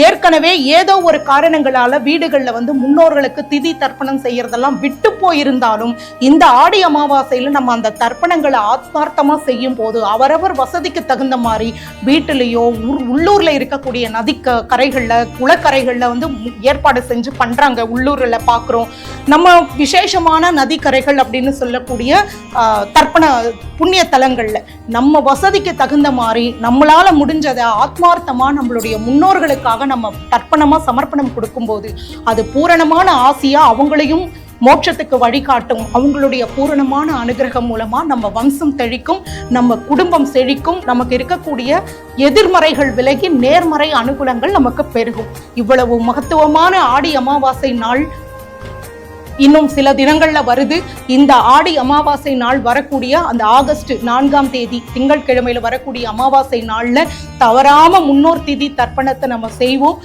ஏற்கனவே ஏதோ ஒரு காரணங்களால வீடுகளில் வந்து முன்னோர்களுக்கு திதி தர்ப்பணம் செய்யறதெல்லாம் விட்டு போயிருந்தாலும் இந்த ஆடி அமாவாசையில் நம்ம அந்த தர்ப்பணங்களை ஆத்மார்த்தமாக செய்யும் போது அவரவர் வசதிக்கு தகுந்த மாதிரி வீட்டிலேயோ உள்ளூரில் இருக்கக்கூடிய நதிக்க கரைகளில் குளக்கரைகளில் வந்து ஏற்பாடு செஞ்சு பண்ணுறாங்க உள்ளூரில் பார்க்குறோம் நம்ம விசேஷமான நதிக்கரைகள் அப்படின்னு சொல்லக்கூடிய தர்ப்பண புண்ணிய தலங்களில் நம்ம வசதிக்கு தகுந்த மாதிரி நம்மளால் முடிஞ்சதை ஆத்மார்த்தமாக நம்மளுடைய முன்னோர்களுக்காக நம்ம தர்ப்பணமா சமர்ப்பணம் கொடுக்கும்போது அது பூரணமான ஆசையா அவங்களையும் மோட்சத்துக்கு வழிகாட்டும். அவங்களுடைய பூரணமான அனுகிரகம் மூலமா நம்ம வம்சம் தெழிக்கும் நம்ம குடும்பம் செழிக்கும் நமக்கு இருக்கக்கூடிய எதிர்மறைகள் விலகி நேர்மறை அனுகூலங்கள் நமக்கு பெருகும். இவ்வளவு மகத்துவமான ஆடி அமாவாசை நாள் இன்னும் சில தினங்கள்ல வருது. இந்த ஆடி அமாவாசை நாள் வரக்கூடிய அந்த ஆகஸ்ட் நான்காம் தேதி திங்கட்கிழமையில வரக்கூடிய அமாவாசை நாள்ல தவறாம முன்னோர் திதி தர்ப்பணத்தை நம்ம செய்வோம்.